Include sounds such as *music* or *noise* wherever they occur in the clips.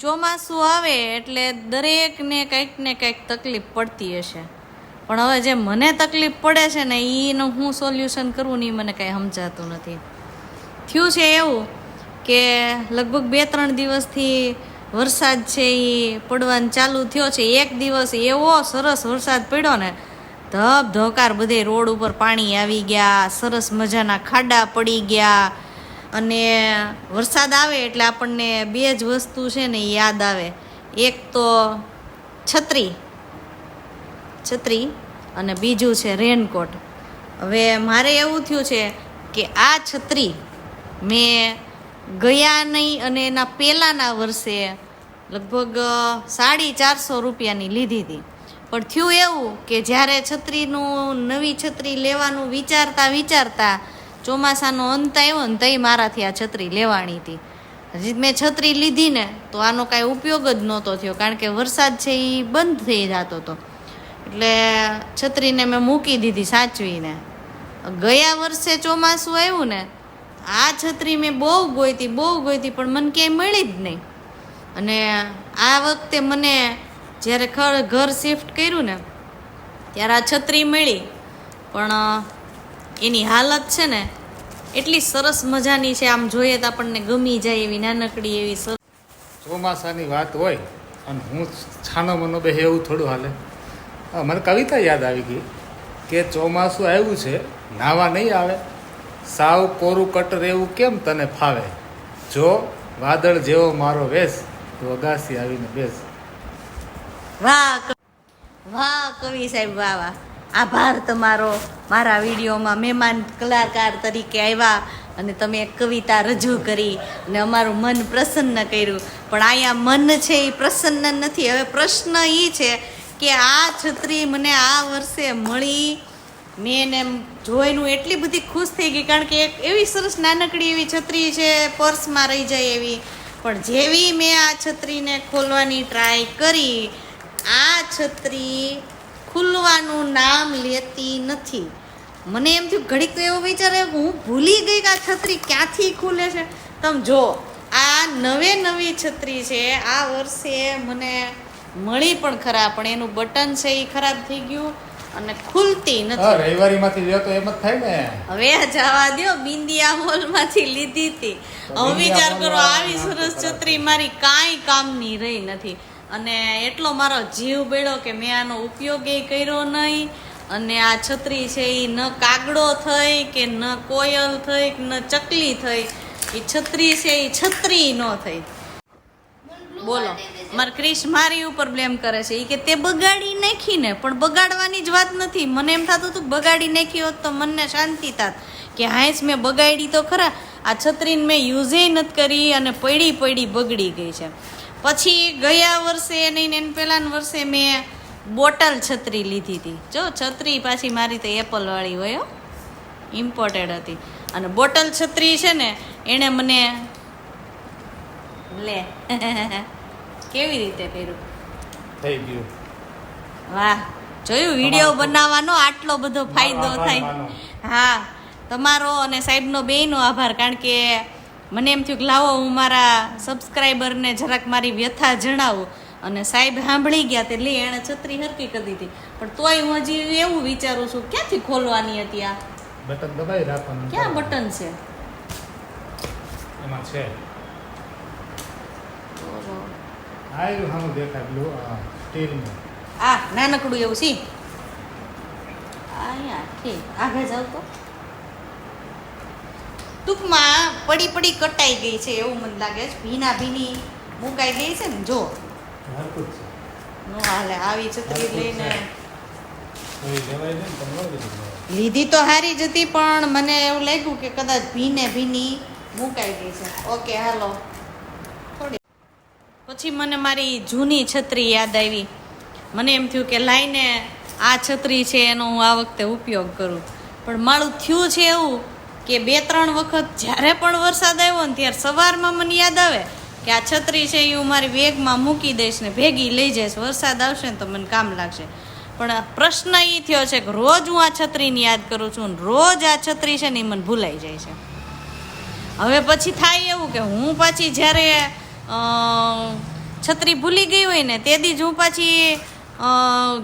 ચોમાસું આવે એટલે દરેકને કંઈક ને કંઈક તકલીફ પડતી હશે. પણ હવે જે મને તકલીફ પડે છે ને એનું હું સોલ્યુશન કરવું ને એ મને કાંઈ સમજાતું નથી. થયું છે એવું કે લગભગ બે ત્રણ દિવસથી વરસાદ છે એ પડવાનું ચાલુ થયો છે. એક દિવસ એવો સરસ વરસાદ પડ્યો ને ધબ ધોકાર બધે રોડ ઉપર પાણી આવી ગયા, સરસ મજાના ખાડા પડી ગયા અને વરસાદ આવે એટલે આપણને બે જ વસ્તુ છે ને યાદ આવે. એક તો છત્રી છત્રી અને બીજું છે રેનકોટ. હવે મારે એવું થયું છે કે આ છત્રી મેં ગયા નહીં અને એના પહેલાંના વર્ષે લગભગ સાડી ચારસો રૂપિયાની લીધી હતી. પણ થયું એવું કે જ્યારે છત્રીનું નવી છત્રી લેવાનું વિચારતા વિચારતા ચોમાસાનો અંત આવ્યો ને તઈ મારાથી આ છત્રી લેવાની હતી. હજી મેં છત્રી લીધી ને તો આનો કાંઈ ઉપયોગ જ નહોતો થયો, કારણ કે વરસાદ છે એ બંધ થઈ જતો હતો એટલે છત્રીને મેં મૂકી દીધી સાચવીને. ગયા વર્ષે ચોમાસું આવ્યું ને, આ છત્રી મેં બહુ ગોઈતી બહુ ગોઈતી, પણ મને ક્યાંય મળી જ નહીં. અને આ વખતે મને જ્યારે ઘર શિફ્ટ કર્યું ને, ત્યારે આ છત્રી મળી. પણ એની હાલત છે ને એટલી સરસ મજાની છે. આમ જોઈએ તો આપણને ગમી જાય એવી નાનકડી એવી સરસ ચોમાસાની વાત હોય અને હું છાનો મનો બે એવું થોડું હાલે. મને કવિતા યાદ આવી ગઈ કે ચોમાસું આવ્યું છે નાવા નહીં આવે. સાવ કોરું કટ રહેવું કેમ તને ફાવે? જો વાદળ જેવો મારો વેશ તો અગાસી આવીને બેસ. વાહ વાહ કવિ સાહેબ વાહ વાહ. આભાર તમારો. મારા વિડીયોમાં મહેમાન કલાકાર તરીકે આવ્યા અને તમે એક કવિતા રજૂ કરી અને અમારું મન પ્રસન્ન કર્યું. પણ અહીંયા મન છે એ પ્રસન્ન નથી. હવે પ્રશ્ન એ છે કે આ છત્રી મને આ વર્ષે મળી. મેં એને જોઈને એટલી બધી ખુશ થઈ ગઈ, કારણ કે એક એવી સરસ નાનકડી એવી છત્રી છે, પર્સમાં રહી જાય એવી. પણ જેવી મેં આ છત્રીને ખોલવાની ટ્રાય કરી, આ છત્રી ખુલવાનું નામ લેતી નથી. મને એમ થયું ઘડીક તો એવો વિચાર આવ્યો કે હું ભૂલી ગઈ કે આ છત્રી ક્યાંથી ખુલે છે? તમે જો આ નવે નવી છત્રી છે. આ વર્ષે મને મળી પણ ખરા પણ એનું બટન છે એ ખરાબ થઈ ગયું અને ખુલતી નથી. રવિવારીમાંથી લ્યો તો એમ જ થાય ને. હવે જવા દ્યો બિંદિયા મોલમાંથી લીધી હતી. હવે વિચાર કરો આવી સરસ છત્રી મારી કાંઈ કામની રહી નથી. અને એટલો મારો જીવ બેડો કે મેં આનો ઉપયોગ એ કર્યો નહીં. અને આ છત્રી છે એ ન કાગડો થઈ કે ન કોયલ થઈ કે ન ચકલી થઈ. એ છત્રી છે એ છત્રી ન થઈ. બોલો. મારે ક્રિશ મારી ઉપર બ્લેમ કરે છે. એ કે તે બગાડી નાખી ને પણ બગાડવાની જ વાત નથી. મને એમ થતું હતું બગાડી નાખી હોત તો મનને શાંતિ થાત. કે હાંસ મેં બગાડી તો ખરા. આ છત્રીને મેં યુઝે નથી કરી અને પડી પડી બગડી ગઈ છે. પછી ગયા વર્ષે નહીં ને એને પહેલાના વર્ષે મેં બોટલ છત્રી લીધી હતી. જો છત્રી પાછી મારી તો એપલવાળી હોય ઇમ્પોર્ટેડ હતી. અને બોટલ છત્રી છે ને એણે મને લે. *laughs* કેવી રીતે કર્યું? થઈ ગયું. વાહ જોયું? વીડિયો બનાવવાનો આટલો બધો ફાયદો થાય. હા તમારો અને સાહેબનો બેયનો આભાર કારણ કે મને એમ થયું કે લાવો હું મારા સબસ્ક્રાઈબરને જરાક મારી વ્યથા જણાવું. અને સાહેબ સાંભળી ગયા તે લે એણે છત્રી હરકી કરી દીધી. પણ તોય હું હજી એવું વિચારું છું ક્યાંથી ખોલવાની હતી આ? બટન દબાવી રાખવાનું. ક્યાં બટન છે? એમાં છે. આ એવું દેખાય બ્લુ સ્ટીલનું. આ નાનકડું એવું છે. આ અહીંયા ઠીક આગળ જાવ તો. ટૂંકમાં પડી પડી કટાઈ ગઈ છે એવું મને લાગે છે. ભીના ભીની મુકાઈ ગઈ છે ને? જો. નો હાલે આવી છત્રી લઈને. લીધું તો હારી જ હતી પણ મને એવું લાગ્યું કે કદાચ ભીને ભીની મુકાઈ ગઈ છે. ઓકે હાલો. થોડી. પછી મને મારી જૂની છત્રી યાદ આવી. મને એમ થયું કે લાઈને આ છત્રી છે એનો હું આ વખતે ઉપયોગ કરું. પણ મારું થયું છે એવું કે બે, ત્રણ વખત જ્યારે પણ વરસાદ આવ્યો ને ત્યારે સવારમાં મને યાદ આવે કે આ છત્રી છે એ હું મારી વેગમાં મૂકી દઈશ ને ભેગી લઈ જઈશ. વરસાદ આવશે ને તો મને કામ લાગશે. પણ પ્રશ્ન એ થયો છે કે રોજ હું આ છત્રીને યાદ કરું છું રોજ આ છત્રી છે ને એ મને ભૂલાઈ જાય છે. હવે પછી થાય એવું કે હું પાછી જ્યારે છત્રી ભૂલી ગઈ હોય ને તે દી જ હું પાછી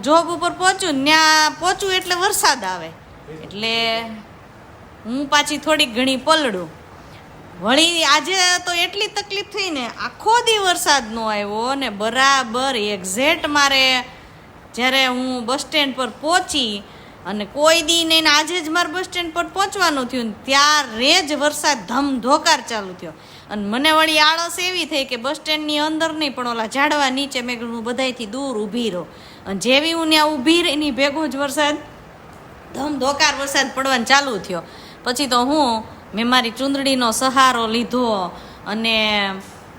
જોબ ઉપર પહોંચું ત્યાં પહોંચું એટલે વરસાદ આવે. એટલે હું પાછી થોડીક ઘણી પલળું. વળી આજે તો એટલી તકલીફ થઈ ને, આખો દી વરસાદ નો આવ્યો ને બરાબર એક્ઝેક્ટ મારે જ્યારે હું બસ સ્ટેન્ડ પર પહોંચી અને કોઈ દી ને આજે જ મારે બસ સ્ટેન્ડ પર પહોંચવાનું થયું ને, ત્યારે જ વરસાદ ધમધોકાર ચાલુ થયો. અને મને વળી આળસ એવી થઈ કે બસ સ્ટેન્ડની અંદર નહીં, પણ ઓલા ઝાડવા નીચે મેં હું બધાયથી દૂર ઊભી રહો. અને જેવી હું ત્યાં ઊભી રહીની ભેગો જ વરસાદ, ધમધોકાર વરસાદ પડવાનું ચાલુ થયો. પછી તો હું મેં મારી ચૂંદડીનો સહારો લીધો અને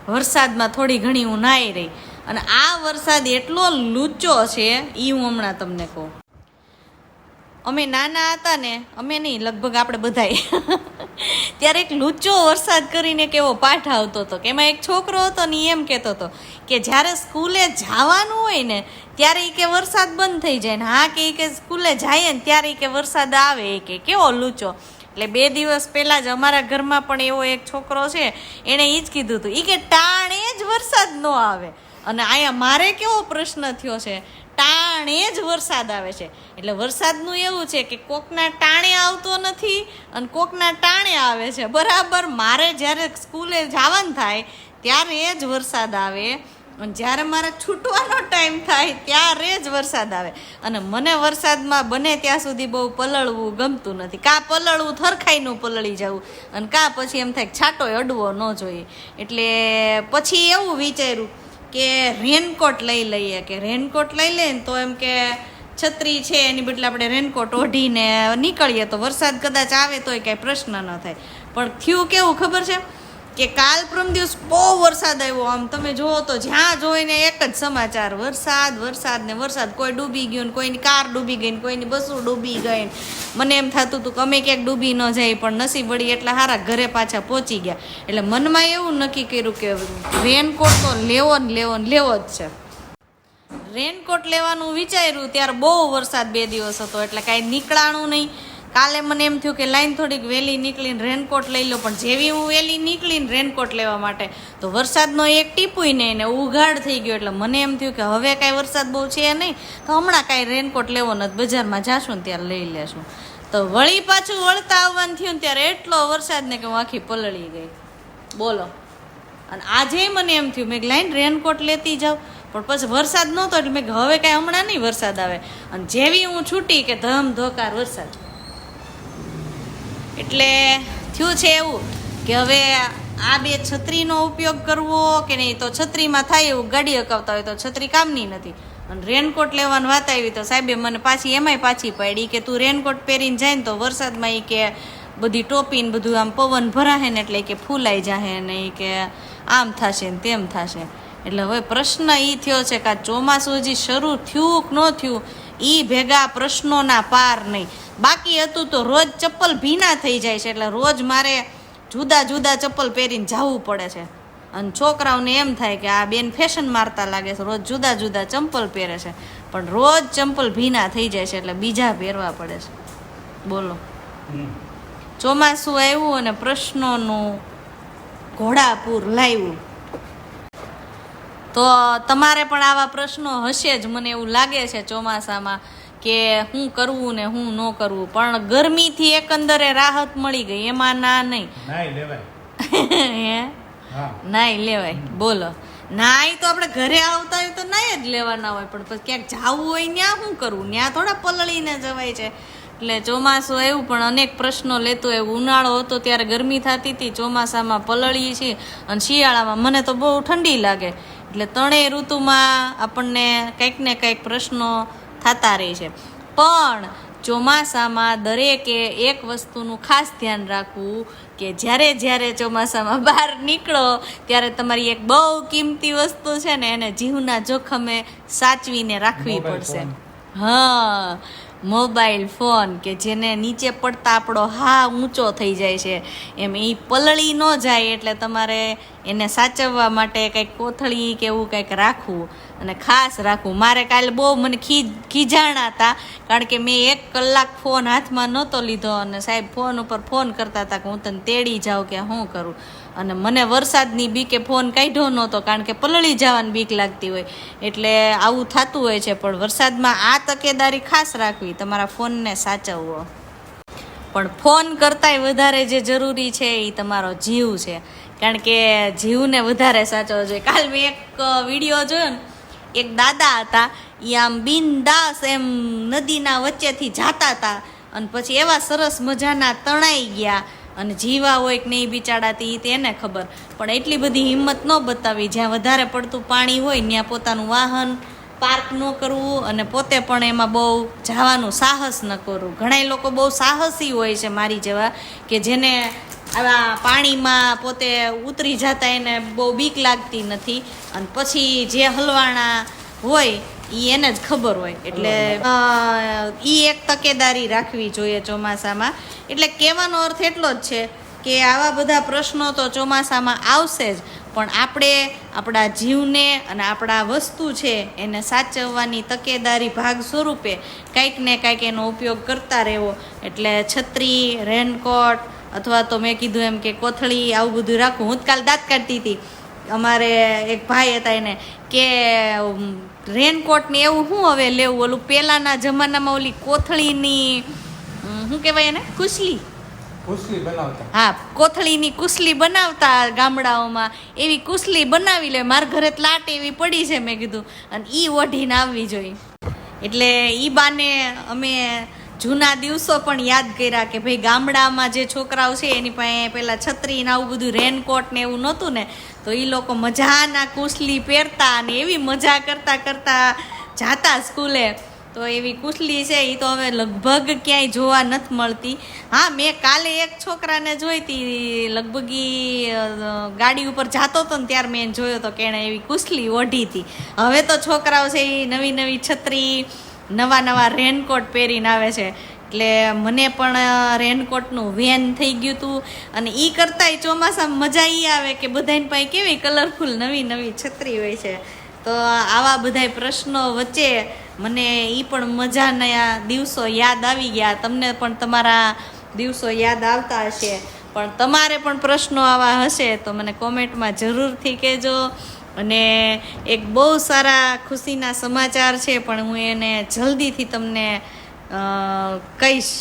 વરસાદમાં થોડી ઘણી હું નાહી રહી. અને આ વરસાદ એટલો લૂચો છે એ હું હમણાં તમને કહું. અમે નાના હતા ને, અમે નહીં, લગભગ આપણે બધાય *laughs* ત્યારે એક લૂચો વરસાદ કરીને એક એવો પાઠ આવતો હતો કે એમાં એક છોકરો હતો ને એમ કહેતો હતો કે જ્યારે સ્કૂલે જવાનું હોય ને, ત્યારે એ કે વરસાદ બંધ થઈ જાય ને, હા કે એ કે સ્કૂલે જાય ને, ત્યારે એ કે વરસાદ આવે, એ કે કેવો લૂચો એટલે બે દિવસ પહેલાં જ અમારા ઘરમાં પણ એવો એક છોકરો છે, એણે એ જ કીધું હતું. એ કે ટાણે જ વરસાદ ન આવે. અને અહીંયા મારે કેવો પ્રશ્ન થયો છે, ટાણે જ વરસાદ આવે છે. એટલે વરસાદનું એવું છે કે કોકના ટાણે આવતો નથી અને કોકના ટાણે આવે છે. બરાબર, મારે જ્યારે સ્કૂલે જવાનું થાય, ત્યારે જ વરસાદ આવે. અને જ્યારે મારે છૂટવાનો ટાઈમ થાય, ત્યારે જ વરસાદ આવે. અને મને વરસાદમાં બને ત્યાં સુધી બહુ પલળવું ગમતું નથી. કાં પલળવું થરખાઈનું પલળી જવું અને કાં પછી એમ થાય છાંટો અડવો ન જોઈએ. એટલે પછી એવું વિચાર્યું કે રેનકોટ લઈ લઈએ. કે રેનકોટ લઈ લઈએ ને તો એમ કે છત્રી છે, એની બદલે આપણે રેનકોટ ઓઢીને નીકળીએ. તો વરસાદ કદાચ આવે તોય કાંઈ પ્રશ્ન ન થાય. પણ થયું કેવું ખબર છે? કે કાલ પ્રમ દિવસ બહુ વરસાદ આવ્યો. આમ તમે જુઓ તો જ્યાં જોઈને એક જ સમાચાર, વરસાદ વરસાદ ને વરસાદ. કોઈ ડૂબી ગયું ને કોઈની કાર ડૂબી ગઈ કોઈની બસો ડૂબી ગઈ મને એમ થતું હતું કે અમે ક્યાંક ડૂબી ન જાય, પણ નસીબ વળી એટલા સારા ઘરે પાછા પહોંચી ગયા. એટલે મનમાં એવું નક્કી કર્યું કે રેનકોટ તો લેવો ને લેવો ને લેવો જ છે. રેનકોટ લેવાનું વિચાર્યું, ત્યારે બહુ વરસાદ બે દિવસ હતો. એટલે કાંઈ નીકળાણું નહીં. કાલે મને એમ થયું કે લાઈન થોડીક વહેલી નીકળીને રેનકોટ લઈ લો, પણ જેવી હું વહેલી નીકળીને રેનકોટ લેવા માટે, તો વરસાદનો એક ટીપુય નહીં ને ઉઘાડ થઈ ગયો. એટલે મને એમ થયું કે હવે કાંઈ વરસાદ બહુ છે નહીં, તો હમણાં કાંઈ રેનકોટ લેવો નથી બજારમાં જાશું ને ત્યારે લઈ લેશું. તો વળી પાછું વળતા આવવાનું થયું ત્યારે એટલો વરસાદ ને કે હું આખી પલળી ગઈ. બોલો. અને આજે મને એમ થયું, મેં લાઈન રેનકોટ લેતી જાઉં પણ પછી વરસાદ નહોતો, એટલે મેં હવે કાંઈ હમણાં નહીં વરસાદ આવે. અને જેવી હું છૂટી કે ધમ ધોકાર વરસાદ. એટલે થયું છે એવું કે હવે આ બે છત્રીનો ઉપયોગ કરવો કે નહીં? તો છત્રીમાં થાય એવું ગાડી અકાવતા હોય તો છત્રી કામની નથી. અને રેનકોટ લેવાની વાત આવી તો સાહેબે મને પાછી એમાંય પાછી પાડી કે તું રેનકોટ પહેરીને જાય ને તો વરસાદમાં એ કે બધી ટોપી ને બધું આમ પવન ભરાશે ને એટલે કે ફૂલાઈ જાહે ને એ કે આમ થશે ને તેમ થશે. એટલે હવે પ્રશ્ન એ થયો છે કે આ ચોમાસું હજી શરૂ થયું કે ન થયું? એ ભેગા પ્રશ્નોના પાર નહીં. બાકી હતું તો રોજ ચપ્પલ ભીના થઈ જાય છે એટલે રોજ મારે જુદા જુદા ચપ્પલ પહેરીને જવું પડે છે. અને છોકરાઓને એમ થાય કે આ બેન ફેશન મારતા લાગે છે રોજ જુદા જુદા ચંપલ પહેરે છે. પણ રોજ ચંપલ ભીના થઈ જાય છે એટલે બીજા પહેરવા પડે છે. બોલો. ચોમાસું આવ્યું અને પ્રશ્નોનું ઘોડાપૂર લાવ્યું. તો તમારે પણ આવા પ્રશ્નો હશે જ મને એવું લાગે છે ચોમાસામાં. કે હું કરવું ને હું ન કરવું પણ ગરમીથી એકંદરે રાહત મળી ગઈ એમાં ના નહીં. નાઈ લેવાય. *laughs* હે? હા. લેવાય. બોલો. નાઈ તો આપણે ઘરે આવતા હોય તો નાઈ જ લેવાના હોય પણ પછી ક્યાંક જવું હોય ત્યાં શું કરવું ત્યાં થોડા પલળીને જવાય છે. એટલે ચોમાસું એવું પણ અનેક પ્રશ્નો લેતું એવું ઉનાળો હતો ત્યારે ગરમી થતી હતી ચોમાસામાં પલળીએ છીએ અને શિયાળામાં મને તો બહુ ઠંડી લાગે. એટલે ત્રણેય ઋતુમાં આપણને કંઈક ને કંઈક પ્રશ્નો થતા રહે છે. પણ ચોમાસામાં દરેકે એક વસ્તુનું ખાસ ધ્યાન રાખવું કે જ્યારે જ્યારે ચોમાસામાં બહાર નીકળો ત્યારે તમારી એક બહુ કિંમતી વસ્તુ છે ને એને જીવના જોખમે સાચવીને રાખવી પડશે. હા. મોબાઈલ, ફોન કે જેને નીચે પડતા આપણો હા ઊંચો થઈ જાય છે, એમ એ પલળી ન જાય એટલે તમારે એને સાચવવા માટે કંઈક કોથળી કે એવું કંઈક રાખવું અને ખાસ રાખવું. મારે કાલે બહુ મને ખી ખીજાણા હતા કારણ કે મેં એક કલાક ફોન હાથમાં નહોતો લીધો અને સાહેબ ફોન ઉપર ફોન કરતા હતા કે હું તને તેડી જાઉં કે શું કરું. અને મને વરસાદની બીકે ફોન કાઢ્યો નહોતો, કારણ કે પલળી જવાની બીક લાગતી હોય. એટલે આવું થતું હોય છે, પણ વરસાદમાં આ તકેદારી ખાસ રાખવી, તમારા ફોનને સાચવવો. પણ ફોન કરતાંય વધારે જે જરૂરી છે એ તમારો જીવ છે. કારણ કે જીવને વધારે સાચવવો જોઈએ. કાલ મેં એક વીડિયો જોયો ને, એક દાદા હતા એ આમ બિનદાસ એમ નદીના વચ્ચેથી જાતા હતા. અને પછી એવા સરસ મજાના તણાઈ ગયા. અને જીવા હોય કે નહીં બિચાડાતી તેને ખબર. પણ એટલી બધી હિંમત ન બતાવી. જ્યાં વધારે પડતું પાણી હોય ત્યાં પોતાનું વાહન પાર્ક ન કરવું અને પોતે પણ એમાં બહુ જવાનું સાહસ ન કરવું. ઘણા લોકો બહુ સાહસી હોય છે મારી જેવા કે જેને આવા પાણીમાં પોતે ઉતરી જતા એને બહુ બીક લાગતી નથી. અને પછી જે હલવાણા હોય એ એને જ ખબર હોય. એટલે એ એક તકેદારી રાખવી જોઈએ ચોમાસામાં. એટલે કહેવાનો અર્થ એટલો જ છે કે આવા બધા પ્રશ્નો તો ચોમાસામાં આવશે જ પણ આપણે આપણા જીવને અને આપણા વસ્તુ છે એને સાચવવાની તકેદારી ભાગ સ્વરૂપે કંઈક ને કાંઈક એનો ઉપયોગ કરતા રહેવો. એટલે છત્રી રેનકોટ અથવા તો મેં કીધું એમ કે કોથળી આવું બધું રાખવું. હું કાલ દાંત કાઢતી હતી. અમારે એક ભાઈ હતા એને કે રેનકોટ ને એવું શું હવે લેવું? ઓલું પહેલાંના જમાનામાં ઓલી કોથળીની શું કહેવાય એને? ખુશલી કુસલી બનાવતા. હા કોથળીની કુસલી બનાવતા ગામડાઓમાં. એવી કુસલી બનાવી લે મારા ઘરે લાટ એવી પડી છે મેં કીધું. અને ઈ ઓઢીને આવવી જોઈએ. એટલે ઈ બાને અમે જૂના દિવસો પણ યાદ કર્યા કે ભાઈ ગામડામાં જે છોકરાઓ છે, એની પાસે પેલા છત્રી ને આવું બધું રેનકોટ ને એવું નહોતું ને, તો એ લોકો મજાના કુસલી પહેરતા અને એવી મજા કરતા કરતા જાતા સ્કૂલે. તો એવી કુસલી છે એ તો હવે લગભગ ક્યાંય જોવા નથી મળતી. હા, મેં કાલે એક છોકરાને જોઈ હતી લગભગ ગાડી ઉપર જતો હતો ને ત્યારે મેં જોયો હતો કે એણે એવી કુસલી ઓઢી હતી હવે તો છોકરાઓ છે એ નવી નવી છત્રી નવા નવા રેનકોટ પહેરીને આવે છે. એટલે મને પણ રેનકોટનું વેન થઈ ગયું હતું અને એ કરતાંય ચોમાસામાં મજા એ આવે કે બધાની પાસે કેવી કલરફુલ નવી નવી છત્રી હોય છે. તો આવા બધાય પ્રશ્નો વચ્ચે મને એ પણ મજાના દિવસો યાદ આવી ગયા. તમને પણ તમારા દિવસો યાદ આવતા હશે. પણ તમારે પણ પ્રશ્નો આવા હશે તો મને કોમેન્ટમાં જરૂરથી કહેજો. અને એક બહુ સારા ખુશીના સમાચાર છે પણ હું એને જલ્દીથી તમને કહીશ.